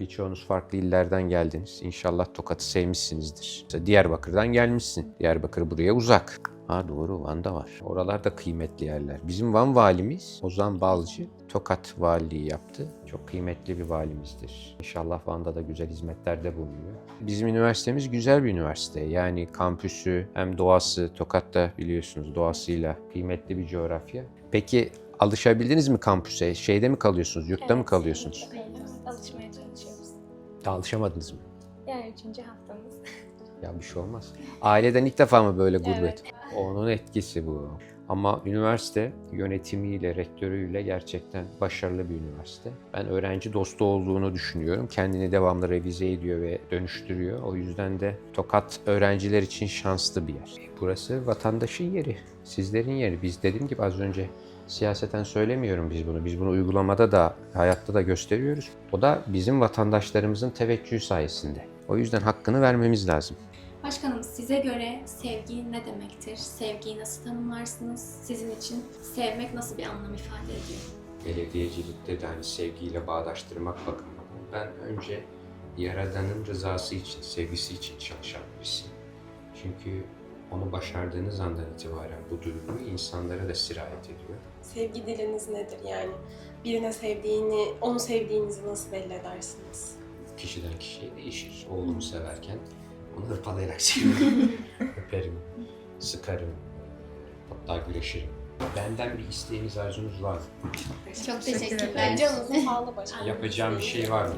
Birçoğunuz farklı illerden geldiniz. İnşallah Tokat'ı sevmişsinizdir. Mesela Diyarbakır'dan gelmişsin. Diyarbakır buraya uzak. Ha doğru Van'da var. Oralar da kıymetli yerler. Bizim Van valimiz Ozan Balcı Tokat valiliği yaptı. Çok kıymetli bir valimizdir. İnşallah Van'da da güzel hizmetlerde bulunuyor. Bizim üniversitemiz güzel bir üniversite. Yani kampüsü hem doğası Tokat'ta biliyorsunuz doğasıyla kıymetli bir coğrafya. Peki alışabildiniz mi kampüse? Şeyde mi kalıyorsunuz? Yurtta mı kalıyorsunuz? Evet. Daha alışamadınız mı? Yani üçüncü haftamız. Ya bir şey olmaz. Aileden ilk defa mı böyle gurbet? Evet. Onun etkisi bu. Ama üniversite yönetimiyle, rektörüyle gerçekten başarılı bir üniversite. Ben öğrenci dostu olduğunu düşünüyorum. Kendini devamlı revize ediyor ve dönüştürüyor. O yüzden de Tokat öğrenciler için şanslı bir yer. Burası vatandaşın yeri, sizlerin yeri. Biz dediğim gibi az önce siyaseten söylemiyorum biz bunu. Biz bunu uygulamada da, hayatta da gösteriyoruz. O da bizim vatandaşlarımızın teveccühü sayesinde. O yüzden hakkını vermemiz lazım. Başkanım size göre sevgi ne demektir? Sevgiyi nasıl tanımlarsınız? Sizin için sevmek nasıl bir anlam ifade ediyor? belediyecilikte de hani sevgiyle bağdaştırmak bakımından ben önce Yaradan'ın rızası için, sevgisi için çalışan birisiyim. Çünkü onu başardığınız andan itibaren bu duyguyu insanlara da sirayet ediyor. Sevgi diliniz nedir yani? Birine sevdiğini, onu sevdiğinizi nasıl belli edersiniz? Kişiden kişiye değişir. Oğlumu severken onu hırpalayarak seviyorum. Öperim, sıkarım, hatta güreşirim. Benden bir isteğiniz, arzunuz var mı? Çok teşekkürler. Bence canınızın sağlığı başkanım. Yapacağım bir şey var mı?